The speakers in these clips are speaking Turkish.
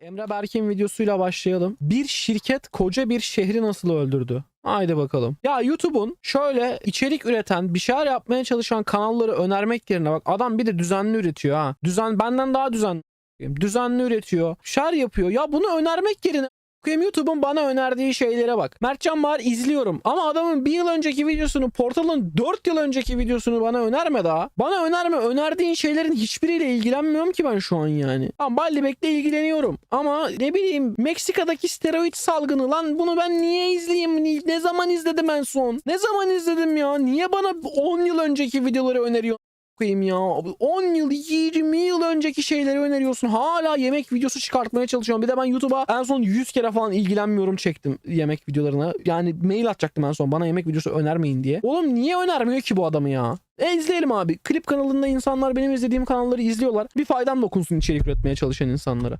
Emre Berk'in videosuyla başlayalım. Bir şirket koca bir şehri nasıl öldürdü? Haydi bakalım. Ya YouTube'un şöyle içerik üreten, bir şeyler yapmaya çalışan kanalları önermek yerine bak adam bir de düzenli üretiyor ha. Düzen benden daha düzenli. Düzenli üretiyor. Şer yapıyor. Ya bunu önermek yerine Bakayım YouTube'un bana önerdiği şeylere bak. Mertcan Bahar izliyorum ama adamın bir yıl önceki videosunu, Portal'ın 4 yıl önceki videosunu bana önerme daha. Bana önerme, önerdiğin şeylerin hiçbiriyle ilgilenmiyorum ki ben şu an yani. Tamam Ballibek'le ilgileniyorum ama ne bileyim Meksika'daki steroid salgını lan bunu ben niye izleyeyim? Ne zaman izledim en son? Ne zaman izledim ya? Niye bana 10 yıl önceki videoları öneriyor? Koyayım ya. 10 yıl 20 yıl önceki şeyleri öneriyorsun. Hala yemek videosu çıkartmaya çalışıyorum. Bir de ben YouTube'a en son 100 kere falan ilgilenmiyorum çektim yemek videolarına. Yani mail atacaktım en son bana yemek videosu önermeyin diye. Oğlum niye önermiyor ki bu adamı ya? E izleyelim abi. Klip kanalında insanlar benim izlediğim kanalları izliyorlar. Bir faydam dokunsun içerik üretmeye çalışan insanlara.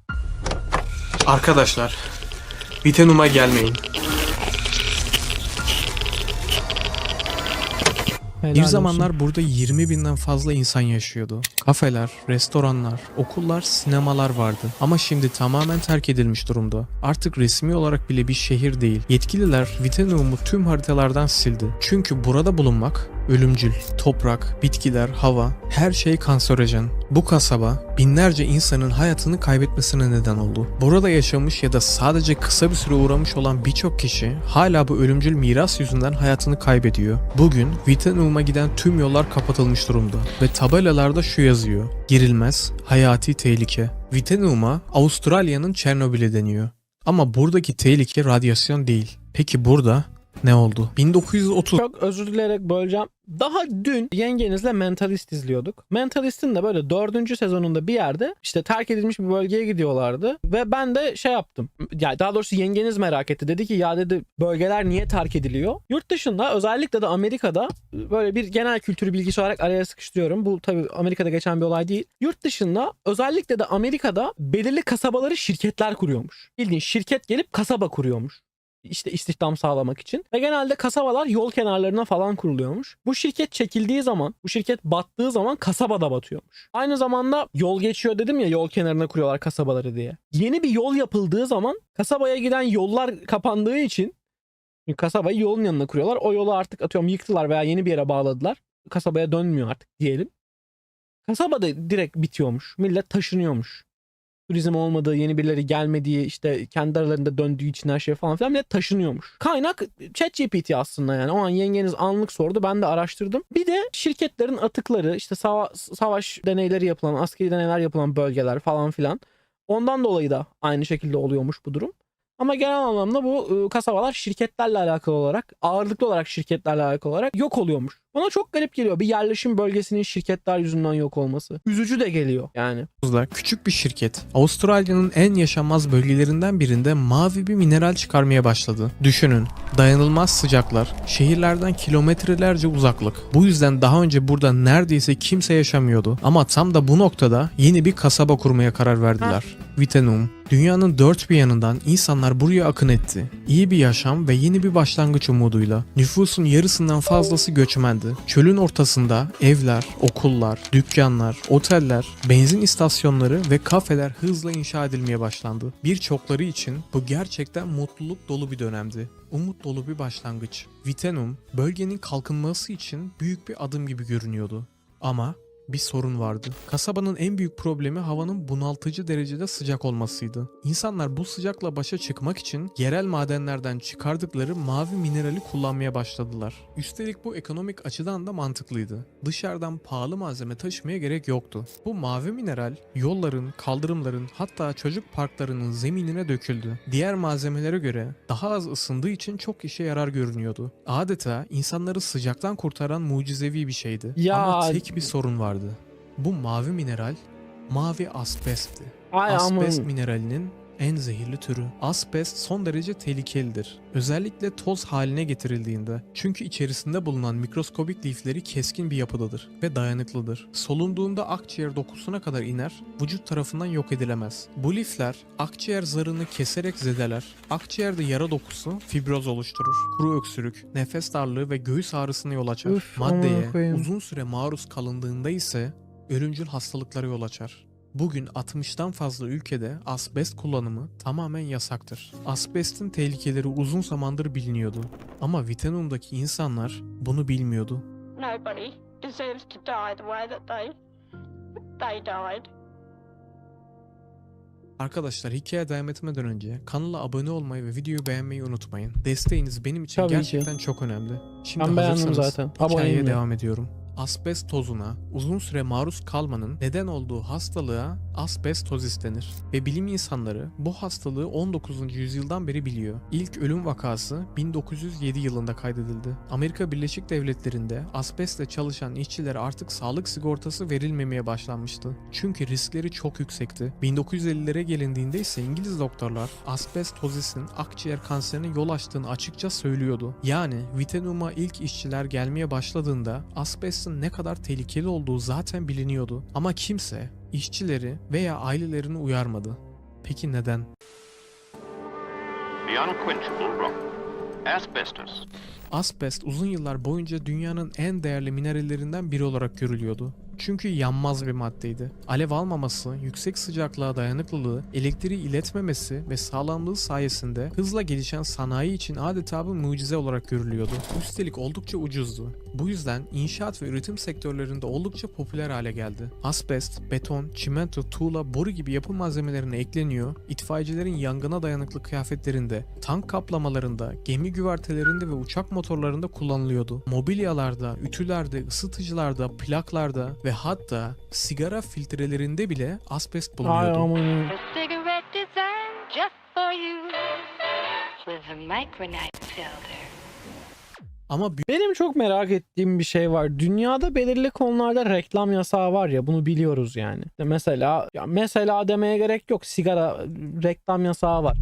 Arkadaşlar, Vitenum'a gelmeyin. Helal Bir olsun. zamanlar burada 20 binden fazla insan yaşıyordu. Kafeler, restoranlar, okullar, sinemalar vardı. Ama şimdi tamamen terk edilmiş durumda. Artık resmi olarak bile bir şehir değil. Yetkililer Vitenuum'u tüm haritalardan sildi. Çünkü burada bulunmak ölümcül. Toprak, bitkiler, hava, her şey kanserojen. Bu kasaba binlerce insanın hayatını kaybetmesine neden oldu. Burada yaşamış ya da sadece kısa bir süre uğramış olan birçok kişi hala bu ölümcül miras yüzünden hayatını kaybediyor. Bugün Vitenuum'a giden tüm yollar kapatılmış durumda ve tabelalarda şu yazıyor. Girilmez, hayati tehlike. Vitenuum'a Avustralya'nın Çernobil'i deniyor. Ama buradaki tehlike radyasyon değil. Peki burada ne oldu? 1930 Çok özür dileyerek böleceğim. Daha dün yengenizle Mentalist izliyorduk. Mentalist'in de böyle dördüncü sezonunda bir yerde işte terk edilmiş bir bölgeye gidiyorlardı. Ve ben de şey yaptım. Yani daha doğrusu yengeniz merak etti. Dedi ki ya dedi bölgeler niye terk ediliyor? Yurt dışında özellikle de Amerika'da böyle bir genel kültür bilgisi olarak araya sıkıştırıyorum. Bu tabii Amerika'da geçen bir olay değil. Yurt dışında özellikle de Amerika'da belirli kasabaları şirketler kuruyormuş. Bildiğin şirket gelip kasaba kuruyormuş işte istihdam sağlamak için. Ve genelde kasabalar yol kenarlarına falan kuruluyormuş. Bu şirket çekildiği zaman, bu şirket battığı zaman kasaba da batıyormuş. Aynı zamanda yol geçiyor dedim ya yol kenarına kuruyorlar kasabaları diye. Yeni bir yol yapıldığı zaman kasabaya giden yollar kapandığı için kasabayı yolun yanına kuruyorlar. O yolu artık atıyorum yıktılar veya yeni bir yere bağladılar. Kasabaya dönmüyor artık diyelim. Kasaba da direkt bitiyormuş. Millet taşınıyormuş turizm olmadığı, yeni birileri gelmediği, işte kendi aralarında döndüğü için her şey falan filan millet taşınıyormuş. Kaynak ChatGPT aslında yani. O an yengeniz anlık sordu. Ben de araştırdım. Bir de şirketlerin atıkları, işte sava- savaş deneyleri yapılan, askeri deneyler yapılan bölgeler falan filan. Ondan dolayı da aynı şekilde oluyormuş bu durum. Ama genel anlamda bu ıı, kasabalar şirketlerle alakalı olarak, ağırlıklı olarak şirketlerle alakalı olarak yok oluyormuş. Bana çok garip geliyor bir yerleşim bölgesinin şirketler yüzünden yok olması. Üzücü de geliyor yani. Küçük bir şirket Avustralya'nın en yaşanmaz bölgelerinden birinde mavi bir mineral çıkarmaya başladı. Düşünün, dayanılmaz sıcaklar, şehirlerden kilometrelerce uzaklık. Bu yüzden daha önce burada neredeyse kimse yaşamıyordu. Ama tam da bu noktada yeni bir kasaba kurmaya karar verdiler. Vitenum. Dünyanın dört bir yanından insanlar buraya akın etti. İyi bir yaşam ve yeni bir başlangıç umuduyla. Nüfusun yarısından fazlası göçmendi. Çölün ortasında evler, okullar, dükkanlar, oteller, benzin istasyonları ve kafeler hızla inşa edilmeye başlandı. Birçokları için bu gerçekten mutluluk dolu bir dönemdi. Umut dolu bir başlangıç. Vitenum, bölgenin kalkınması için büyük bir adım gibi görünüyordu. Ama bir sorun vardı. Kasabanın en büyük problemi havanın bunaltıcı derecede sıcak olmasıydı. İnsanlar bu sıcakla başa çıkmak için yerel madenlerden çıkardıkları mavi minerali kullanmaya başladılar. Üstelik bu ekonomik açıdan da mantıklıydı. Dışarıdan pahalı malzeme taşımaya gerek yoktu. Bu mavi mineral yolların, kaldırımların hatta çocuk parklarının zeminine döküldü. Diğer malzemelere göre daha az ısındığı için çok işe yarar görünüyordu. Adeta insanları sıcaktan kurtaran mucizevi bir şeydi. Ya- Ama tek bir sorun vardı. Bu mavi mineral mavi asbestti. Ay Asbest aman. mineralinin en zehirli türü. Asbest son derece tehlikelidir. Özellikle toz haline getirildiğinde. Çünkü içerisinde bulunan mikroskobik lifleri keskin bir yapıdadır ve dayanıklıdır. Solunduğunda akciğer dokusuna kadar iner, vücut tarafından yok edilemez. Bu lifler akciğer zarını keserek zedeler. Akciğerde yara dokusu fibroz oluşturur. Kuru öksürük, nefes darlığı ve göğüs ağrısına yol açar. Üf, Maddeye uzun süre maruz kalındığında ise ölümcül hastalıklara yol açar. Bugün 60'tan fazla ülkede asbest kullanımı tamamen yasaktır. Asbestin tehlikeleri uzun zamandır biliniyordu. Ama Vietnam'daki insanlar bunu bilmiyordu. Nobody deserves to die the way that they they died. Arkadaşlar hikaye devam etmeden önce kanala abone olmayı ve videoyu beğenmeyi unutmayın. Desteğiniz benim için Tabii ki. gerçekten çok önemli. Şimdi Ben beğendim hazırsanız zaten. hikayeye Aboneyim devam ediyorum. Asbest tozuna uzun süre maruz kalmanın neden olduğu hastalığa asbestozis denir ve bilim insanları bu hastalığı 19. yüzyıldan beri biliyor. İlk ölüm vakası 1907 yılında kaydedildi. Amerika Birleşik Devletleri'nde asbestle çalışan işçilere artık sağlık sigortası verilmemeye başlanmıştı. Çünkü riskleri çok yüksekti. 1950'lere gelindiğinde ise İngiliz doktorlar asbestozisin akciğer kanserine yol açtığını açıkça söylüyordu. Yani Vietnam'a ilk işçiler gelmeye başladığında asbestin ne kadar tehlikeli olduğu zaten biliniyordu. Ama kimse işçileri veya ailelerini uyarmadı. Peki neden? The unquenchable rock. Asbestos. Asbest uzun yıllar boyunca dünyanın en değerli minerallerinden biri olarak görülüyordu. Çünkü yanmaz bir maddeydi. Alev almaması, yüksek sıcaklığa dayanıklılığı, elektriği iletmemesi ve sağlamlığı sayesinde hızla gelişen sanayi için adeta bir mucize olarak görülüyordu. Üstelik oldukça ucuzdu. Bu yüzden inşaat ve üretim sektörlerinde oldukça popüler hale geldi. Asbest, beton, çimento, tuğla, boru gibi yapı malzemelerine ekleniyor, itfaiyecilerin yangına dayanıklı kıyafetlerinde, tank kaplamalarında, gemi güvertelerinde ve uçak motorlarında kullanılıyordu. Mobilyalarda, ütülerde, ısıtıcılarda, plaklarda ve hatta sigara filtrelerinde bile asbest Ay bulunuyordu. aman. Ama Benim çok merak ettiğim bir şey var. Dünyada belirli konularda reklam yasağı var ya bunu biliyoruz yani. Mesela ya mesela demeye gerek yok. Sigara reklam yasağı var.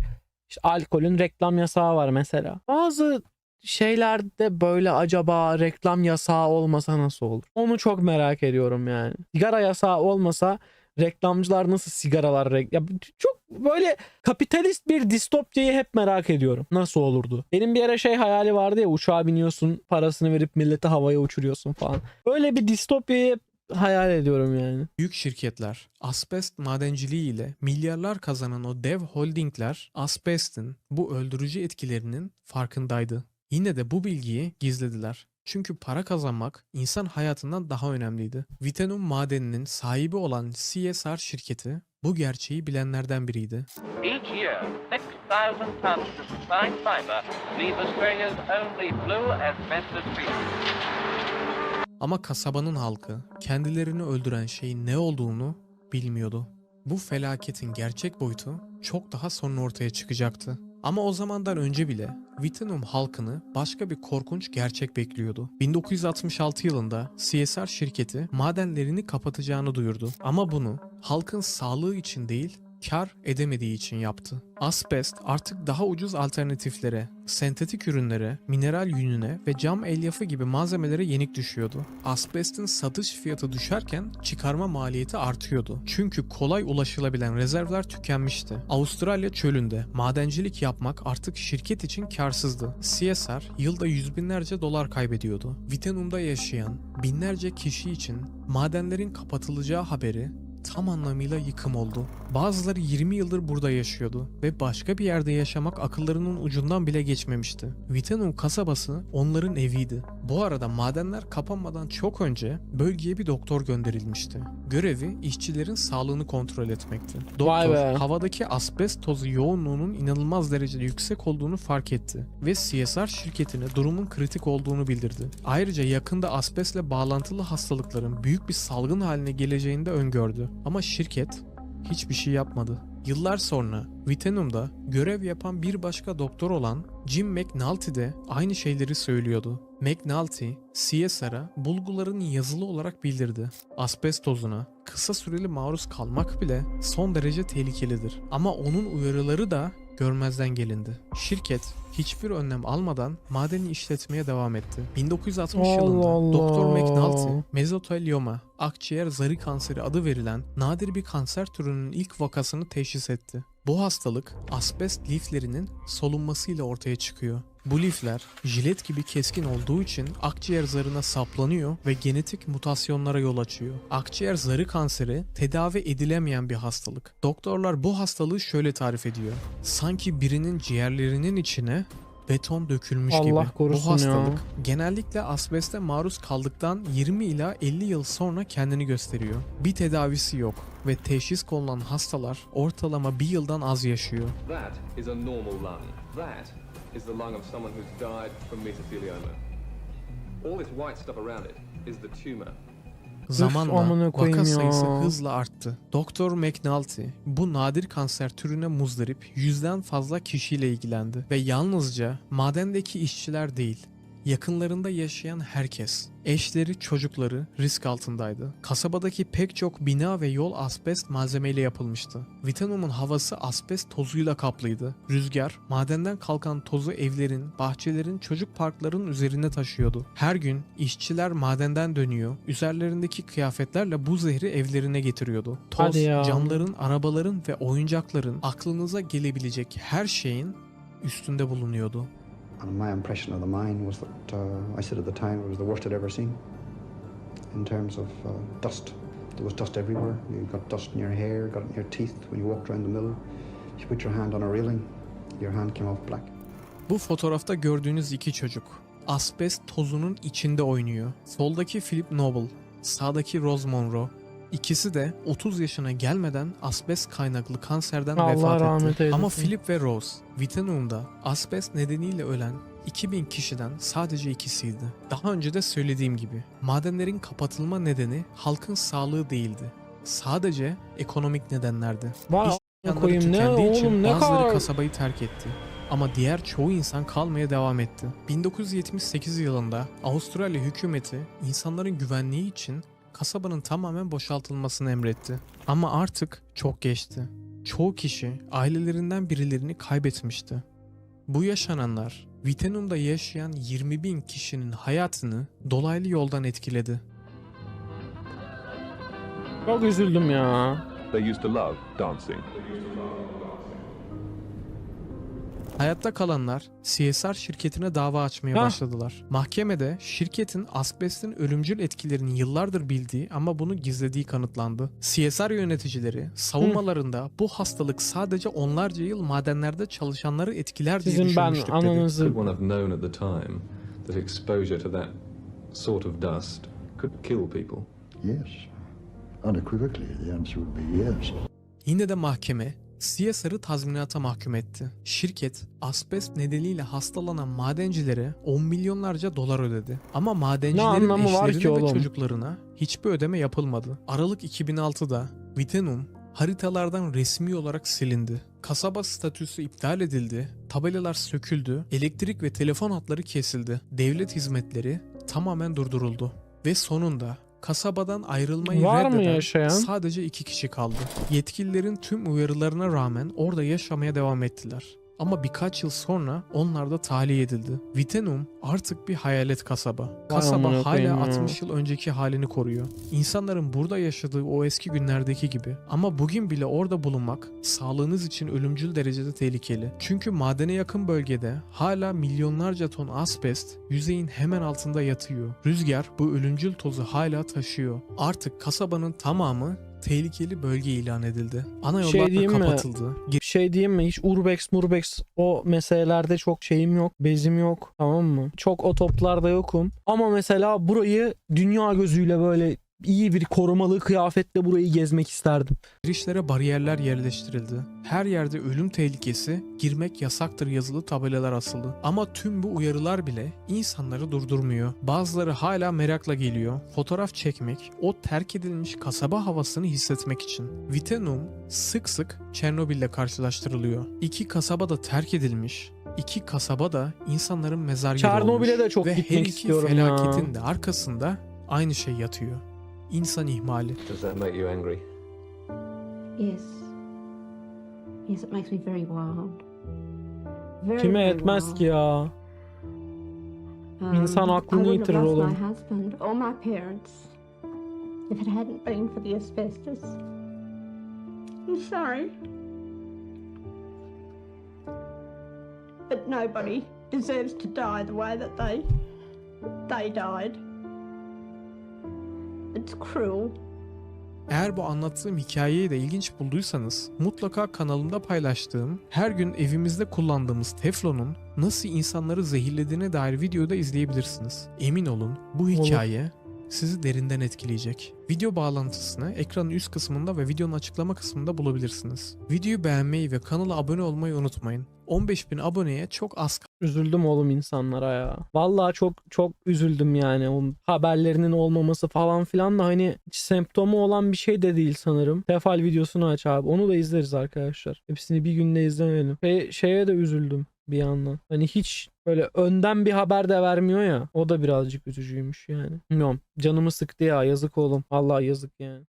İşte alkolün reklam yasağı var mesela. Bazı şeylerde böyle acaba reklam yasağı olmasa nasıl olur? Onu çok merak ediyorum yani. Sigara yasağı olmasa reklamcılar nasıl sigaralar rek- ya çok böyle kapitalist bir distopyayı hep merak ediyorum. Nasıl olurdu? Benim bir ara şey hayali vardı ya uçağa biniyorsun parasını verip milleti havaya uçuruyorsun falan. Öyle bir distopyayı hayal ediyorum yani. büyük şirketler asbest madenciliği ile milyarlar kazanan o dev holdingler asbestin bu öldürücü etkilerinin farkındaydı. Yine de bu bilgiyi gizlediler. Çünkü para kazanmak insan hayatından daha önemliydi. Vietnam madeninin sahibi olan CSR şirketi bu gerçeği bilenlerden biriydi. Each year, 6,000 tons of refined fiber leave Australia's only blue asbestos. Ama kasabanın halkı kendilerini öldüren şeyin ne olduğunu bilmiyordu. Bu felaketin gerçek boyutu çok daha sonra ortaya çıkacaktı. Ama o zamandan önce bile Vietnam halkını başka bir korkunç gerçek bekliyordu. 1966 yılında CSR şirketi madenlerini kapatacağını duyurdu. Ama bunu halkın sağlığı için değil, kar edemediği için yaptı. Asbest artık daha ucuz alternatiflere, sentetik ürünlere, mineral yününe ve cam elyafı gibi malzemelere yenik düşüyordu. Asbestin satış fiyatı düşerken çıkarma maliyeti artıyordu. Çünkü kolay ulaşılabilen rezervler tükenmişti. Avustralya çölünde madencilik yapmak artık şirket için karsızdı. CSR yılda yüz binlerce dolar kaybediyordu. Vietnam'da yaşayan binlerce kişi için madenlerin kapatılacağı haberi tam anlamıyla yıkım oldu. Bazıları 20 yıldır burada yaşıyordu ve başka bir yerde yaşamak akıllarının ucundan bile geçmemişti. Vietnam kasabası onların eviydi. Bu arada madenler kapanmadan çok önce bölgeye bir doktor gönderilmişti. Görevi işçilerin sağlığını kontrol etmekti. Doktor havadaki asbest tozu yoğunluğunun inanılmaz derecede yüksek olduğunu fark etti ve CSR şirketine durumun kritik olduğunu bildirdi. Ayrıca yakında asbestle bağlantılı hastalıkların büyük bir salgın haline geleceğini de öngördü. Ama şirket hiçbir şey yapmadı. Yıllar sonra Vietnam'da görev yapan bir başka doktor olan Jim McNulty de aynı şeyleri söylüyordu. McNulty, CSR'a bulguların yazılı olarak bildirdi. Asbest tozuna kısa süreli maruz kalmak bile son derece tehlikelidir. Ama onun uyarıları da görmezden gelindi. Şirket hiçbir önlem almadan madeni işletmeye devam etti. 1960 Allah yılında Allah. Doktor McNulty mezotelioma, akciğer zarı kanseri adı verilen nadir bir kanser türünün ilk vakasını teşhis etti. Bu hastalık asbest liflerinin solunmasıyla ortaya çıkıyor Bu lifler jilet gibi keskin olduğu için akciğer zarına saplanıyor ve genetik mutasyonlara yol açıyor. Akciğer zarı kanseri tedavi edilemeyen bir hastalık. Doktorlar bu hastalığı şöyle tarif ediyor. Sanki birinin ciğerlerinin içine beton dökülmüş Allah gibi. korusun Bu hastalık ya. genellikle asbeste maruz kaldıktan 20 ila 50 yıl sonra kendini gösteriyor. Bir tedavisi yok ve teşhis konulan hastalar ortalama bir yıldan az yaşıyor. That is a normal lung. That is the lung of someone who's died from mesothelioma. All this white stuff around it is the tumor. Zamanla vaka sayısı hızla arttı. Doktor McNulty bu nadir kanser türüne muzdarip yüzden fazla kişiyle ilgilendi ve yalnızca madendeki işçiler değil, yakınlarında yaşayan herkes, eşleri, çocukları risk altındaydı. Kasabadaki pek çok bina ve yol asbest malzemeyle yapılmıştı. Vitanum'un havası asbest tozuyla kaplıydı. Rüzgar, madenden kalkan tozu evlerin, bahçelerin, çocuk parklarının üzerine taşıyordu. Her gün işçiler madenden dönüyor, üzerlerindeki kıyafetlerle bu zehri evlerine getiriyordu. Toz, camların, arabaların ve oyuncakların aklınıza gelebilecek her şeyin üstünde bulunuyordu. And my impression of the mine was that uh, I said at the time it was the worst I'd ever seen in terms of uh, dust. There was dust everywhere. You got dust in your hair, got it in your teeth when you walked around the mill. You put your hand on a railing, your hand came off black. Bu fotoğrafta gördüğünüz iki çocuk asbest tozunun içinde oynuyor. Soldaki Philip Noble, sağdaki Rose Monroe. İkisi de 30 yaşına gelmeden asbest kaynaklı kanserden Allah vefat rahmet etti. eylesin. Ama Philip ve Rose, Vietnam'da asbest nedeniyle ölen 2000 kişiden sadece ikisiydi. Daha önce de söylediğim gibi madenlerin kapatılma nedeni halkın sağlığı değildi. Sadece ekonomik nedenlerdi. Vay İş koyayım ne tükendiği için oğlum ne bazıları kadar kasabayı terk etti. Ama diğer çoğu insan kalmaya devam etti. 1978 yılında Avustralya hükümeti insanların güvenliği için kasabanın tamamen boşaltılmasını emretti. Ama artık çok geçti. Çoğu kişi ailelerinden birilerini kaybetmişti. Bu yaşananlar Vietnam'da yaşayan 20 bin kişinin hayatını dolaylı yoldan etkiledi. çok üzüldüm ya. They used to love dancing. Hayatta kalanlar CSR şirketine dava açmaya Hah. başladılar. Mahkemede şirketin asbestin ölümcül etkilerini yıllardır bildiği ama bunu gizlediği kanıtlandı. CSR yöneticileri savunmalarında bu hastalık sadece onlarca yıl madenlerde çalışanları etkiler diye Sizin ben düşünmüştük dedi. ananızı Could one have known at the time that exposure to that sort of dust could kill people? Yes. Unequivocally, the answer would be yes. Yine de mahkeme CSR'ı tazminata mahkum etti. Şirket asbest nedeniyle hastalanan madencilere 10 milyonlarca dolar ödedi. Ama madencilerin eşlerine ve oğlum? çocuklarına hiçbir ödeme yapılmadı. Aralık 2006'da Vietnam haritalardan resmi olarak silindi. Kasaba statüsü iptal edildi, tabelalar söküldü, elektrik ve telefon hatları kesildi. Devlet hizmetleri tamamen durduruldu. Ve sonunda kasabadan ayrılmayı Var mı reddeden yaşayan? sadece iki kişi kaldı. Yetkililerin tüm uyarılarına rağmen orada yaşamaya devam ettiler. Ama birkaç yıl sonra onlar da tahliye edildi. Vitenum artık bir hayalet kasaba. Kasaba hala ya. 60 yıl önceki halini koruyor. İnsanların burada yaşadığı o eski günlerdeki gibi. Ama bugün bile orada bulunmak sağlığınız için ölümcül derecede tehlikeli. Çünkü madene yakın bölgede hala milyonlarca ton asbest yüzeyin hemen altında yatıyor. Rüzgar bu ölümcül tozu hala taşıyor. Artık kasabanın tamamı tehlikeli bölge ilan edildi. Ana Şey yollar da diyeyim mi? kapatıldı. Bir şey diyeyim mi? Hiç urbex murbex o meselelerde çok şeyim yok. Bezim yok. Tamam mı? Çok o toplarda yokum. Ama mesela burayı dünya gözüyle böyle iyi bir korumalı kıyafetle burayı gezmek isterdim. Girişlere bariyerler yerleştirildi. Her yerde ölüm tehlikesi, girmek yasaktır yazılı tabelalar asıldı. Ama tüm bu uyarılar bile insanları durdurmuyor. Bazıları hala merakla geliyor. Fotoğraf çekmek, o terk edilmiş kasaba havasını hissetmek için. Vitenum sık sık Çernobil'le karşılaştırılıyor. İki kasaba da terk edilmiş, iki kasaba da insanların mezar yeri Çernobil'e olmuş. de çok Ve gitmek her iki istiyorum felaketin ya. de arkasında aynı şey yatıyor. İnsan ihmali. Does that make you angry? Yes. Yes, it makes me very wild. Very, Kime very etmez wild. ki ya? Um, İnsan aklını I wouldn't yitirir have lost oğlum. my husband or my parents if it hadn't been for the asbestos. I'm sorry. But nobody deserves to die the way that they they died. It's cruel. Eğer bu anlattığım hikayeyi de ilginç bulduysanız mutlaka kanalımda paylaştığım her gün evimizde kullandığımız teflonun nasıl insanları zehirlediğine dair videoyu da izleyebilirsiniz. Emin olun bu hikaye sizi derinden etkileyecek. Video bağlantısını ekranın üst kısmında ve videonun açıklama kısmında bulabilirsiniz. Videoyu beğenmeyi ve kanala abone olmayı unutmayın. 15.000 aboneye çok az Üzüldüm oğlum insanlara ya. Vallahi çok çok üzüldüm yani. O haberlerinin olmaması falan filan da hani semptomu olan bir şey de değil sanırım. Tefal videosunu aç abi. Onu da izleriz arkadaşlar. Hepsini bir günde izlemeyelim. Ve şeye de üzüldüm bir yandan. Hani hiç böyle önden bir haber de vermiyor ya. O da birazcık üzücüymüş yani. Bilmiyorum. Canımı sıktı ya. Yazık oğlum. Vallahi yazık yani.